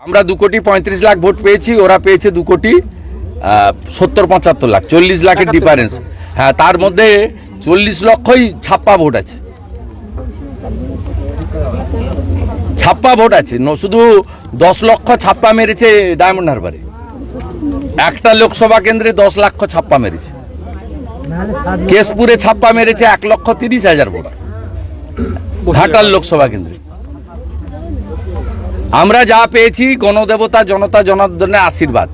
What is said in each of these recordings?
আমরা দু কোটি পঁয়ত্রিশ লাখ ভোট পেয়েছি ওরা পেয়েছে দু কোটি সত্তর পঁচাত্তর লাখ চল্লিশ লাখের ডিফারেন্স হ্যাঁ তার মধ্যে চল্লিশ লক্ষই ছাপ্পা ভোট আছে। ছাপ্পা ভোট আছে ন- শুধু দশ লক্ষ ছাপ্পা মেরেছে ডায়মন্ড হারবারে। একটা লোকসভা কেন্দ্রে দশ লক্ষ ছাপ্পা মেরেছে। কেশপুরে ছাপ্পা মেরেছে এক লক্ষ তিরিশ হাজার ভোট ঘাটাল লোকসভা কেন্দ্রে। আমরা যা পেয়েছি, গণদেবতা, জনতা, জনার্দনের আশীর্বাদ।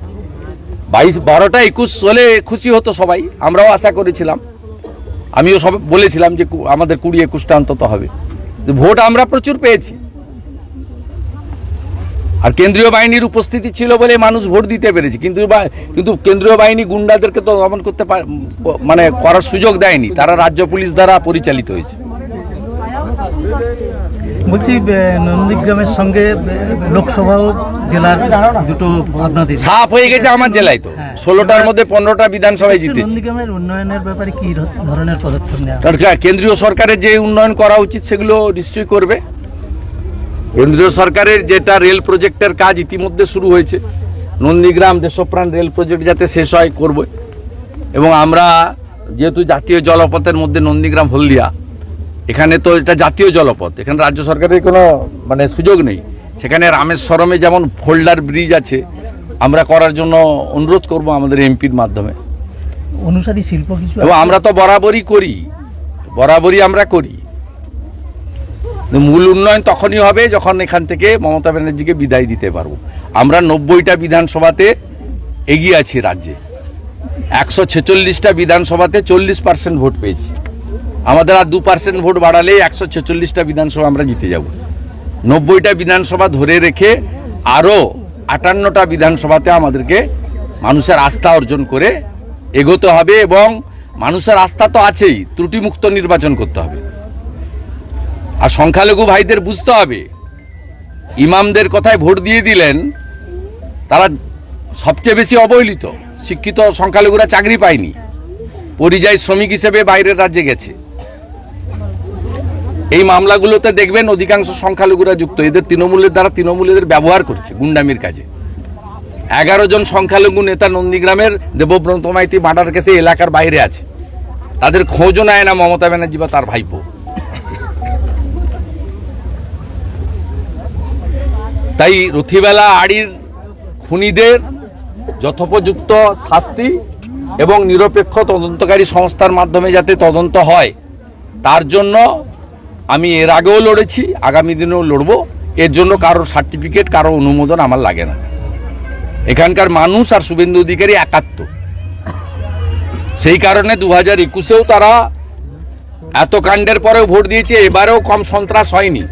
বাইশ, বারোটা একুশ হলে খুশি হতো সবাই, আমরাও আশা করেছিলাম। আমিও সব বলেছিলাম যে আমাদের কুড়ি একুশটা অন্তত হবে। ভোট আমরা প্রচুর পেয়েছি। আর কেন্দ্রীয় বাহিনীর উপস্থিতি ছিল বলে মানুষ ভোট দিতে পেরেছে। কিন্তু কিন্তু কেন্দ্রীয় বাহিনী গুন্ডাদেরকে তো দমন করতে মানে করার সুযোগ দেয়নি। তারা রাজ্য পুলিশ দ্বারা পরিচালিত হয়েছে। বলছি নন্দীগ্রামের সঙ্গে এ, লোকসভা জেলার দুটো আপনাদের। সাফ হয়ে গেছে আমার জেলায় তো। ষোলোটার মধ্যে পনেরোটা বিধানসভায় জিতেছি। নন্দীগ্রামের উন্নয়নের ব্যাপারে কি ধরনের পদক্ষেপ নেওয়া কেন্দ্রীয় সরকারের যে উন্নয়ন করা উচিত সেগুলো নিশ্চয়ই করবে। কেন্দ্রীয় সরকারের যেটা রেল প্রজেক্টের কাজ ইতিমধ্যে শুরু হয়েছে। নন্দীগ্রাম দেশপ্রাণ রেল প্রজেক্ট যাতে শেষ হয় করবে। এবং আমরা যেহেতু জাতীয় জলপথের মধ্যে নন্দীগ্রাম হলদিয়া এখানে তো এটা জাতীয় জলপথ এখানে রাজ্য সরকারের কোনো মানে সুযোগ নেই। সেখানে রামেশ্বরমে যেমন ফোল্ডার ব্রিজ আছে আমরা করার জন্য অনুরোধ করব আমাদের এমপির মাধ্যমে। অনুসারী শিল্প কিছু এবং আমরা তো বরাবরই করি বরাবরই আমরা করি। মূল উন্নয়ন তখনই হবে যখন এখান থেকে মমতা ব্যানার্জিকে বিদায় দিতে পারব। আমরা নব্বইটা বিধানসভাতে এগিয়ে আছি রাজ্যে। একশো ছেচল্লিশটা বিধানসভাতে চল্লিশ পার্সেন্ট ভোট পেয়েছি। আমাদের আর দু পার্সেন্ট ভোট বাড়ালেই একশো ছেচল্লিশটা বিধানসভা আমরা জিতে যাব। নব্বইটা বিধানসভা ধরে রেখে আরও আটান্নটা বিধানসভাতে আমাদেরকে মানুষের আস্থা অর্জন করে এগোতে হবে এবং মানুষের আস্থা তো আছেই, ত্রুটিমুক্ত নির্বাচন করতে হবে। আর সংখ্যালঘু ভাইদের বুঝতে হবে, ইমামদের কথায় ভোট দিয়ে দিলেন, তারা সবচেয়ে বেশি অবহেলিত, শিক্ষিত সংখ্যালঘুরা চাকরি পায়নি। পরিযায়ী শ্রমিক হিসেবে বাইরের রাজ্যে গেছে। এই মামলাগুলোতে দেখবেন অধিকাংশ সংখ্যালঘুরা যুক্ত। এদের তৃণমূলের দ্বারা তৃণমূলের ব্যবহার করছে, গুন্ডামির কাজে। এগারো জন সংখ্যালঘু নেতা নন্দীগ্রামের দেবব্রত মাইতি মার্ডার কেসে এলাকার বাইরে আছে। তাদের খোঁজও নেয় না মমতা ব্যানার্জি বা তার ভাইপো। তাই রথিবেলা আড়ির খুনিদের যথোপযুক্ত শাস্তি এবং নিরপেক্ষ তদন্তকারী সংস্থার মাধ্যমে যাতে তদন্ত হয়, তার জন্য আমি এর আগেও লড়েছি, আগামী দিনেও লড়ব। এর জন্য কারোর সার্টিফিকেট কারও অনুমোদন আমার লাগে না। এখানকার মানুষ আর শুভেন্দু অধিকারী একাত্ম। সেই কারণে দু হাজার একুশেও তারা এত কাণ্ডের পরেও ভোট দিয়েছে, এবারেও কম সন্ত্রাস হয়নি।